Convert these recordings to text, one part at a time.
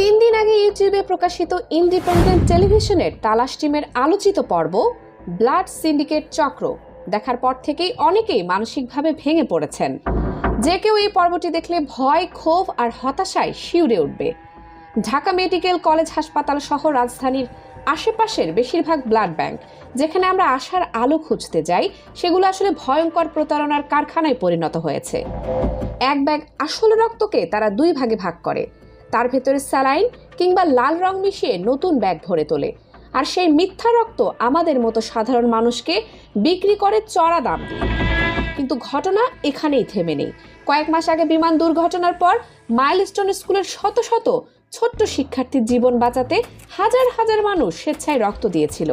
তিন দিন আগে ইউটিউবে প্রকাশিত ইন্ডিপেন্ডেন্ট টেলিভিশনের তালাশ টিমের আলোচিত পর্ব, ব্লাড সিন্ডিকেট চক্র। দেখার পর থেকেই অনেকেই মানসিকভাবে ভেঙে পড়েছেন। যে কেউ এই পর্বটি দেখলে ভয়, ক্ষোভ আর হতাশায় শিউরে উঠবে। ঢাকা মেডিকেল কলেজ হাসপাতাল সহ রাজধানীর আশেপাশের বেশিরভাগ ব্লাড ব্যাংক, যেখানে আমরা আশার আলো খুঁজতে যাই, সেগুলো আসলে ভয়ঙ্কর প্রতারণার কারখানায় পরিণত হয়েছে। এক ব্যাগ আসল রক্তকে তারা দুই ভাগে ভাগ করে। তার ভেতরে স্যালাইন কিংবা লাল রং মিশিয়ে নতুন ব্যাগ ভরে তোলে। আর সেই মিথ্যা রক্ত আমাদের মতো সাধারণ মানুষকে বিক্রি করে চড়া দাম। দিয়ে কিন্তু ঘটনা এখানেই থেমে নেই। কয়েক মাস আগে বিমান দুর্ঘটনার পর মাইলস্টোন স্কুলের শত শত ছোট্ট শিক্ষার্থীর জীবন বাঁচাতে হাজার হাজার মানুষ স্বেচ্ছায় রক্ত দিয়েছিল।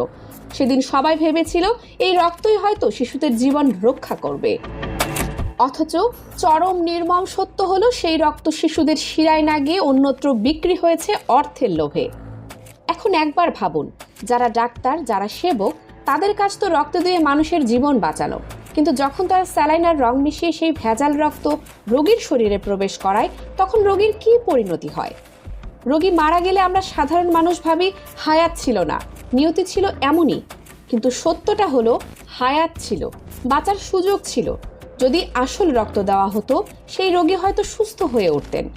সেদিন সবাই ভেবেছিল এই রক্তই হয়তো শিশুদের জীবন রক্ষা করবে। অথচ চরম নির্মম সত্য হলো সেই রক্ত শিশুদের শিরায় না গিয়ে অন্যত্র বিক্রি হয়েছে অর্থের লোভে। এখন একবার ভাবুন, যারা ডাক্তার, যারা সেবক, তাদের কাজ তো রক্ত দিয়ে মানুষের জীবন বাঁচানো। কিন্তু যখন তারা স্যালাইন আর রং মিশিয়ে সেই ভেজাল রক্ত রোগীর শরীরে প্রবেশ করায়, তখন রোগীর কী পরিণতি হয়? রোগী মারা গেলে আমরা সাধারণ মানুষ ভাবি, হায়াত ছিল না, নিয়তি ছিল এমনই। কিন্তু সত্যটা হলো, হায়াত ছিল, বাঁচার সুযোগ ছিল। যদি আসল রক্ত দেওয়া হতো, সেই রোগী হয়তো সুস্থ হয়ে উঠতেন।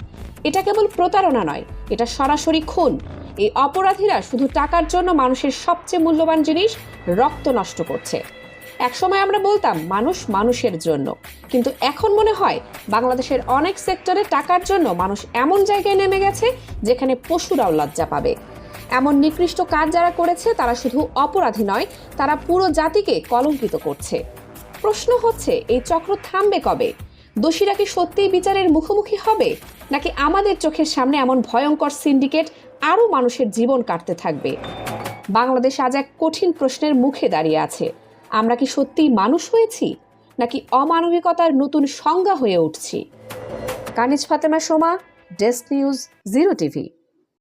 এটা কেবল প্রতারণা নয়, এটা সরাসরি খুন। এই অপরাধীরা শুধু টাকার জন্য মানুষের সবচেয়ে মূল্যবান জিনিস রক্ত নষ্ট করছে। একসময় আমরা বলতাম, মানুষ মানুষের জন্য। কিন্তু এখন মনে হয়, বাংলাদেশের অনেক সেক্টরে টাকার জন্য মানুষ এমন জায়গায় নেমে গেছে, যেখানে পশুরাও লজ্জা পাবে। এমন নিকৃষ্ট কাজ যারা করেছে, তারা শুধু অপরাধী নয়, তারা পুরো জাতিকে কলঙ্কিত করছে। প্রশ্ন হচ্ছে, এই চক্র থামবে কবে? দোষীরা কি সত্যিই বিচারের মুখোমুখি হবে? নাকি আমাদের চোখের সামনে এমন ভয়ঙ্কর সিন্ডিকেট আরও মানুষের জীবন কাটতে থাকবে? বাংলাদেশ আজ এক কঠিন প্রশ্নের মুখে দাঁড়িয়ে আছে। আমরা কি সত্যিই মানুষ হয়েছি? নাকি অমানবিকতার নতুন সংজ্ঞা হয়ে উঠছি? Kaniz Fatema Soma, desk news zero TV.